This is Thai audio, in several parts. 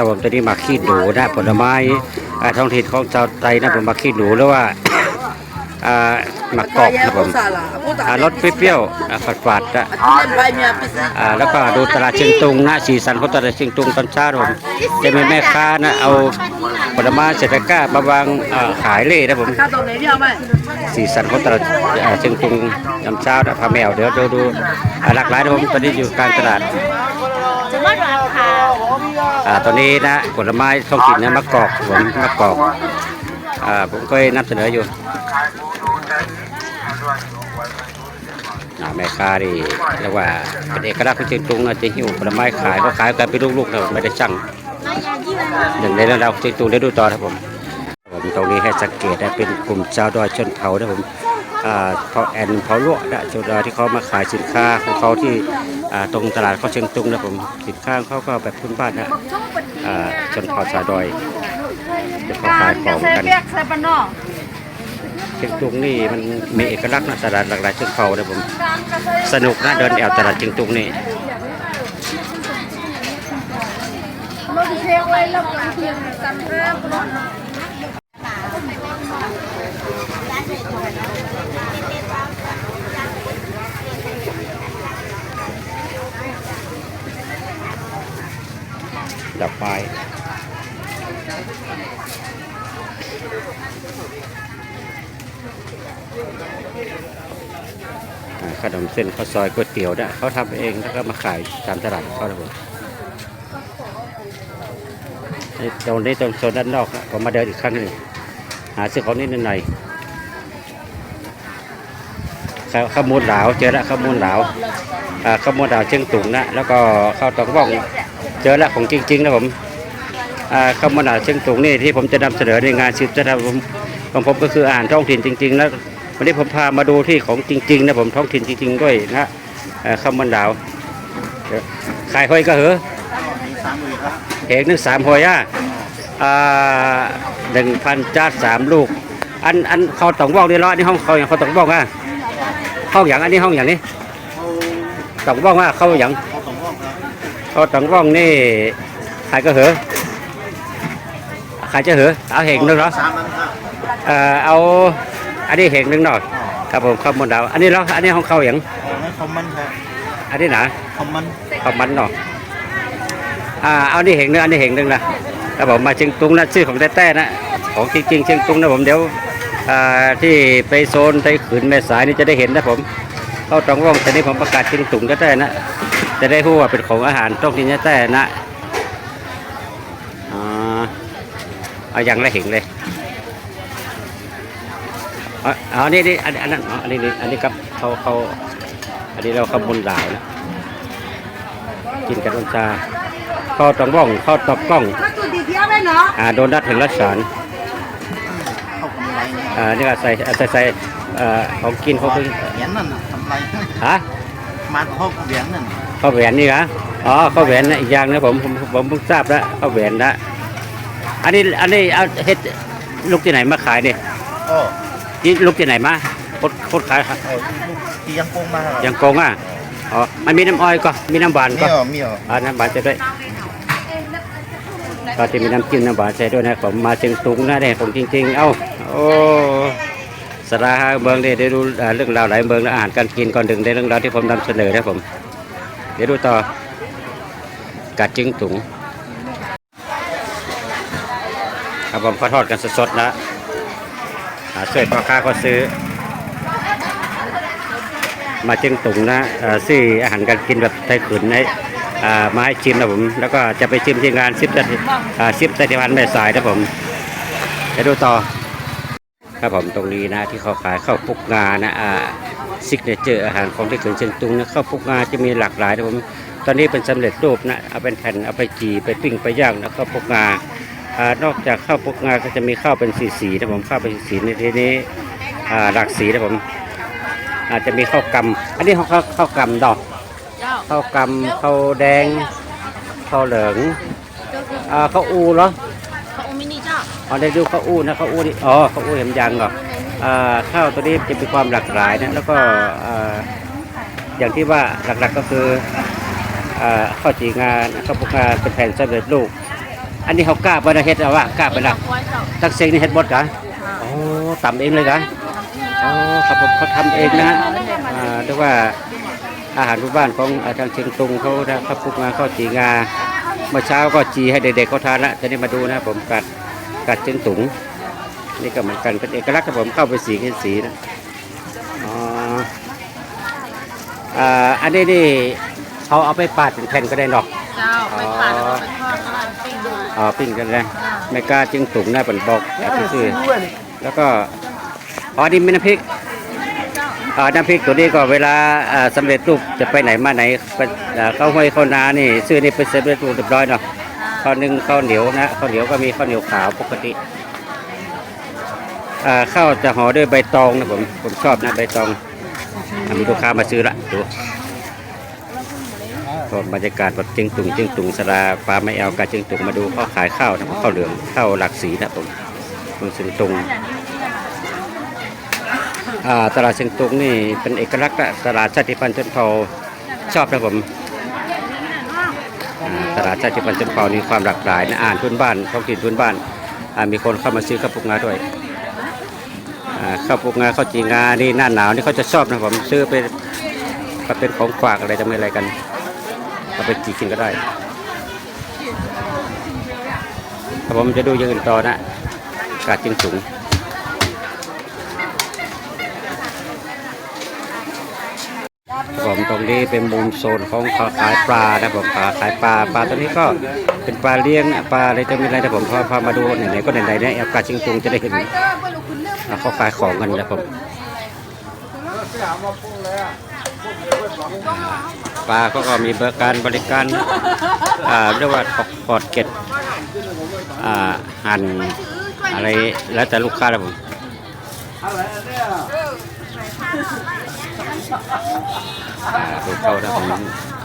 ับผมตอนนี้มาขี้หนูนะผลไม้ท้องถิ่นของชาวไทยนะผมมาขี้หนูหรือว่าหมักรอบนะผมรสเปรี้ยวฝาดฝาดนะแล้วก็ดูตลาดเชียงตุงนะสีสันของตลาดเชียงตุงตอนเช้าผมจะมีแม่ค้านะเอาผลไม้เศรษฐก้ามาวางขายเล่นะผมสีสันของตลาดเชียงตุงยานเช้านะพาแมวเดี๋ยวดูดูหลากหลายนะผมตอนนี้อยู่การตลาด อ่าตอนนี้นะผลไม้ท้องถิ่นนะมะกอกผมมะกอกอ่าผมก็นำเสนออยู่อ่าแม่ค้านี่เรียกว่าเป็นเอกลักษณ์ของเชียงตุงนะจะหิ้วผลไม้ขายก็ขายกันเป็นลูกๆนะไม่ได้ช่ายายี่วันหนึ่งในเรื่องราเชียงตุงได้ดูต่อครับผมผมตรงนี้ให้สังเกตนะเป็นกลุ่มชาวดอยชนเผ่านะผมอ่าเผ่าแอนเผ่าลวกนะชาวดอยที่เขามาขายสินค้าของเขาที่ ตรงตลาดเขาเชียงตุงนะผมสินค้างเขาก็แบบพื้นบ้านนะอ่าชนเผ่าชาวดอยจะขายของกันเชียงตุงนี่มันมีเอกลักษณ์นะตลาดหลากหลายชนเผ่านะผมสนุกนะเดินแอวตลาดเชียงตุงนี่รถเทไว้แล้วกันเพียงสำเร็จรถ ดอก ไม้อ่าขนมเส้นข้าวซอยก๋วยเตี๋ยวเนี่ยเขาทำเองแล้วก็มาขายตามตลาดเขานะผมนี่ตรงนี้ตรงโซนด้านนอกผมมาเดินอีกครั้งหนึ่งหาซื้อของนิดหน่อยข้าวข้าวมูลหลาวเจอล้วข้าวมูลหลาวข้าวมูลหลาวเชียงตุงนะแล้วก็ข้าวตอกบ้อง เจอแล้วของจริงๆนะผมข้าวมูลหลาเชียงตุงนี่ที่ผมจะนำเสนอในงานสิบจะทำผมของผมก็คืออาหารท้องถิ่นจริงๆแล้ววันนี้ผมพามาดูที่ของจริงๆนะผมท้องถิ่นจริง ๆ ด้วยนะข้าวมูลหลาวเดี๋ยวขายห้อยก็เหรอเอกนึงสามหอยอะหนึ่งพันจ้าสามลูก อันอันเขาต้องบอกนี่ร้อยนี่ห้องเขาอย่างเขาต้องบอกอะห้องอย่างอันนี้ห้องอย่างนี้ต้องบอกว่าเขาอย่าง เขาต้องบอกนี่ขายก็เหรอขายจะเหรอเอาเหงนึงเหรอสามอันครับเอ่อเอาอันนี้เหงนึงหน่อยครับผมข้าวมันดาวอันนี้เหรออันนี้ห้องเขาอย่างเอาให้คอมมันครับอันนี้หนาคอมมันข้าวมันหน่อยอ่าเอานี่เหงนึงอันนี้เหงนึงนะครับผมมาเชียงตุงนะชื่อของแต้ๆนะของจริงๆเชียงตุงนะผมเดี๋ยวอ่าที่ไปโซนไทยขืนแม่สายนี่จะได้เห็นนะผมเข้าตรงว่องแต่นี้ผมประกาศจริงตุ่งก็ได้นะ จะได้รู้ว่าเป็นของอาหารต้องกินแต่นะเอาอย่างละเห็นเลยเอาอันนี้นี่อันนั้นอันนี้นี่อันนี้ครับเขาเขาอันนี้เราขบวนดาวนะกินกับน้ำชาข้าวตองบ้องข้าวตอกกล้องอ่าโดนดัดถึงรัศน์อ่านี่ก็ใส่ใส่ใส่ของกินเขาเพิ่งฮะ มาพกเหรียญนั่นข้าวแหวนนี่นะอ๋อข้าวแหวนนะอีกอย่างนะผมผมผมเพิ่งทราบแล้วข้าวแหวนนะอันนี้อันนี้เอาเฮ็ดลูกที่ไหนมาขายเนี่ยโอ้นี่ลูกที่ไหนมาโคตรโคตรขายครับเอาที่ยังโกงมาครับยังโกงอะอ๋อมันมีน้ำอ้อยก็มีน้ำหวานมีก็เหรอมีเหรออ่าน้ำหวานจะด้วยก็จะมีน้ำจิ้มน้ำหวานใส่ด้วยนะผมมาเชียงตุงนะเนี่ยผมจริง ๆ เอ้า โอ้ สาราเมืองนี่ได้รู้เรื่องราวหลายเมืองและอาหารการกินก่อนดึงได้เรื่องราวที่ผมนำเสนอนะผม เดี๋ยวดูต่อกัดจิ้งตุงครับผมก็ทอดกันสดๆนะหาเสื้อพ่อค้าก็ซื้อ มาจิ้งตุงนะเอ่อซื้ออาหารการกินแบบไทยขืนให้มาให้ชิมนะผม แล้วก็จะไปชิมที่งานซิปตัอ่าซิปตัติพันธ์แม่สายนะผมเดี๋ยวดูต่อ ครับผมตรงนี้นะที่เขาขายข้าวปุกงานะอ่าซิกเนเจอร์อาหารของที่เขื่อนเชียงตุงนะข้าวปุกงาจะมีหลากหลายนะผมตอนนี้เป็นสำเร็จรูปนะเอาเป็นแผ่นเอาไปจีไปปิ้งไปย่างนะข้าวปุกงาอ่านอกจากข้าวปุกงาก็จะมีข้าวเป็นสีสีๆนะผมข้าวเป็นสีๆในที่นี้อ่าหลากสีนะผมอาจจะมีข้าวกำอันนี้ข้าวข้าวข้าวกำดอกเจ้าข้าวกำข้าวแดงข้าวเหลืองอ่าข้าวอูเหรอ เขาอุมินีเจ้า อ๋อได้ดูข้าวอู้นะข้าวอู้นี่อ๋อข้าวอู้เห็นยังเหรออ่าข้าวตัวนี้จะมีความหลากหลายนะแล้วก็อ่าอย่างที่ว่าหลักๆก็คืออ่าข้าวจีงานข้าวพุกงานเป็นแผ่นสำเร็จรูปอันนี้เขากล้าไปนะเฮ็ดเอาว่ากล้าไปนะตักเซงนี่เฮ็ดบดกะโอ้ตำเองเลยกะโอ้ครับผมเขาทำเองนะฮะอ่าเรียกว่าอาหารพื้นบ้านของอาทางเชียงตุงเขานะเขาปลูกงาข้าวจีงาเมื่อเช้าก็จีให้เด็กๆเขาทานละจะได้มาดูนะผมกัด กัดเชียงตุงนี่ก็เหมือนกันเป็นเอกลักษณ์ครับผมเข้าไปสีเห็นสีนะอ๋ออ่าอันนี้นี่เขาเอาไปปาดเป็นแผ่นก็ได้เนาะเจ้าไปผ่านแล้วก็ไปทอดก็ได้ปิ้งด้วยอ๋อปิ้งกันเลยไม่กล้าจึงตุงนะเป็นบอกแบบซื่อๆแล้วก็อ๋อนี่มีน้ำพริกอ๋อน้ำพริกตัวนี้ก็เวลาอ่าสำเร็จรูปจะไปไหนมาไหนไปอ่าเข้าห้วยเข้านานี่ ซื้อนี่เป็นสำเร็จรูปเรียบร้อยเนาะ ข้าวนึ่งข้าวเหนียวนะข้าวเหนียวก็มีข้าวเหนียวขาวปกติข้าวจะห่อด้วยใบตองนะผมผมชอบนะใบตองมีลูกค้ามาซื้อละดูก็บรรยากาศแบบจึงตุงจึงตุงสลาปลาไม่เอากาจึงตุงมาดูเขาขายข้าวนะข้าวเหลืองข้าวหลากสีนะผมเมืองเชียงตุงตลาดเชียงตุงนี่เป็นเอกลักษณ์ตลาดชาติพันธุ์ชนเผ่าชอบนะผม ตลาดชาติพันธุ์ชนเผ่ามีความหลากหลายนะอ่านพื้นบ้านท้องถิ่นพื้นบ้านมีคนเข้ามาซื้อข้าวปลูกงาด้วยข้าวปลูกงาข้าวจีงานี่หน้าหนาวนี่เขาจะชอบนะผมซื้อไปก็เป็นของฝากอะไรจะไม่อะไรกันเอาไปจีกินก็ได้ครับผมจะดูอย่างอื่นต่อนะกาดจึงสูงค รงนี้เป็นมุมโซนของขาขายปลานะผมขาขายปลาปลาตัวนี้ก็เป็นปลาเลี้ยงปลาอะไรจะมีอะไรนะผมพาพามาดูไหนๆก็ไหนๆเนี่ยอากาดจึงสูงจะได้เห็นอ่าเขาขายของกันนะผมปลาเขาก็มีบริการบริการอ่าเรียกว่าปอดเก็ดอ่าหั่นอะไรแล้วแต่ลูกค้านะผม อ่าดูเขานะผม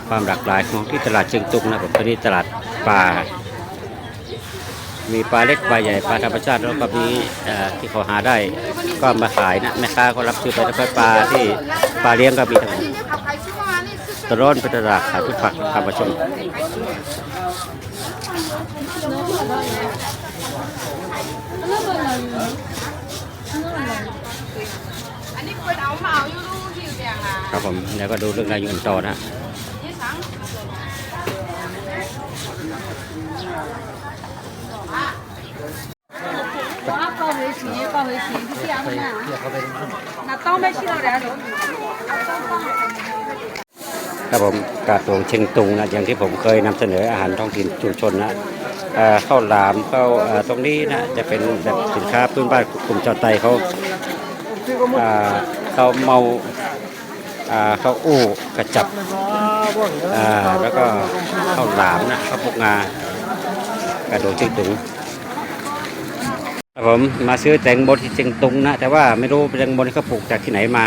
ความหลากหลายของที่ตลาดเชียงตุงนะผมตอนนี้ตลาดปลา มีปลาเล็กปลาใหญ่ปลาธรรมชาติแล้วก็มีที่เขาหาได้ก็มาขายนะแม่ค้าก็รับซื้อไปแล้วก็ปลาที่ปลาเลี้ยงก็มีทั้งหมดตะร้อนเป็นตลาดขายพืชผักธรรมชาติ อันนี้เป็นเอาเมาอยู่ดูหิวเดียงอ่ะ ครับผมแล้วก็ดูเรื่องราวอยู่กันต่อนะ ยี่สัง 哇，高回旗，高回旗，是这样的吗？那当没去到两种。 ครับผมกาดหลวงเชียงตุงนะอย่างที่ผมเคยนำเสนออาหารท้องถิ่นชุมชนนะเอ่อ ข้าวหลามข้าวตรงนี้นะจะเป็นแบบสินค้าพื้นบ้านกลุ่มชาวไตเขาอ่าข้าวเมาอ่าข้าวอู้กระจับแล้วก็ข้าวหลามนะข้าวพวกงากาดหลวงเชียงตุงผมมาซื้อแตงโมที่เชียงตุงนะ แต่ว่าไม่รู้แตงโมที่เขาปลูกจากที่ไหนมา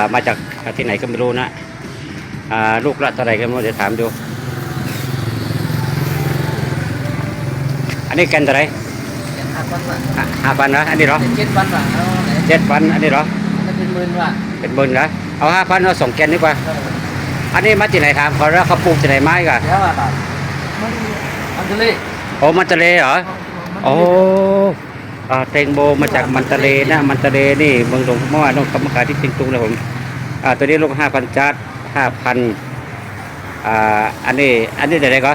ามาจากที่ไหนก็ไม่รู้นะลูกละเท่าไรกันเดี๋ยวถามดู อันนี้แกันเท่าไหร่ห้าพันนะอันนี้เหรอเจ็ดพันบาทเอาไหนเจ็ดพันอันนี้เหรอจะเป็นหมื่นบาทเป็นหมื่นนะเอาห้าพันเอาสองแกนดีกว่า อันนี้มาจากไหนถามเขาแล้วเขาปลูกจากไหนไม้กันเดี๋ยวบาทอันทะเลโอ้มันทะเลเหรอโอ้อ่าแตงโมมาจากมันทะเลนะมันทะเลนี่เมืองหลวงเมื่อวานต้องคำมาขายที่เชียงตุงเลยผมอ่าตัวนี้ลูกห้าพันจัดห้าพันอ่าอันนี้อันนี้เท่าไหร่ก็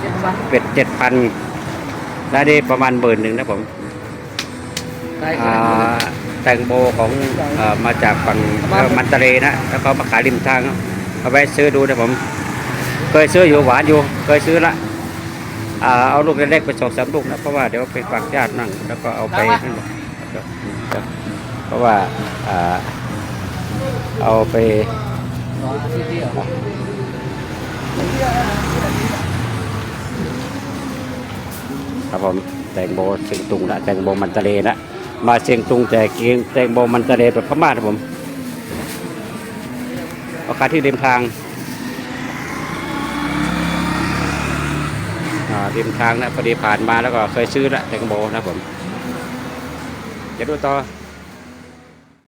เจ็ดพันเป็ดเจ็ดพัน ได้ได้ประมาณหมื่นหนึ่งนะผมได้อ่าแตงโมของเออมาจากฝั่งเอ่อมันตะเลนะ แล้วก็มาขายริมทางเอาไปซื้อดูนะผม เคยซื้ออยู่หวานอยู่ เคยซื้อละอ่าเอาลูกเล็กๆไปสองสามลูกนะ เพราะว่าเดี๋ยวไปฝากญาตินั่ง แล้วก็เอาไปนั่นหมดเพราะว่าอ่าเอาไป ครับผมแตงโมเชียงตุงนะแตงโมมันทะเลนะมาเชียงตุงแต่กินแตงโมมันทะเลแบบพม่าครับผมเอาคาที่ริมทางอ่าริมทางนะพอดีผ่านมาแล้วก็เคยซื้อละแตงโมนะผมเดี๋ยวดูต่อ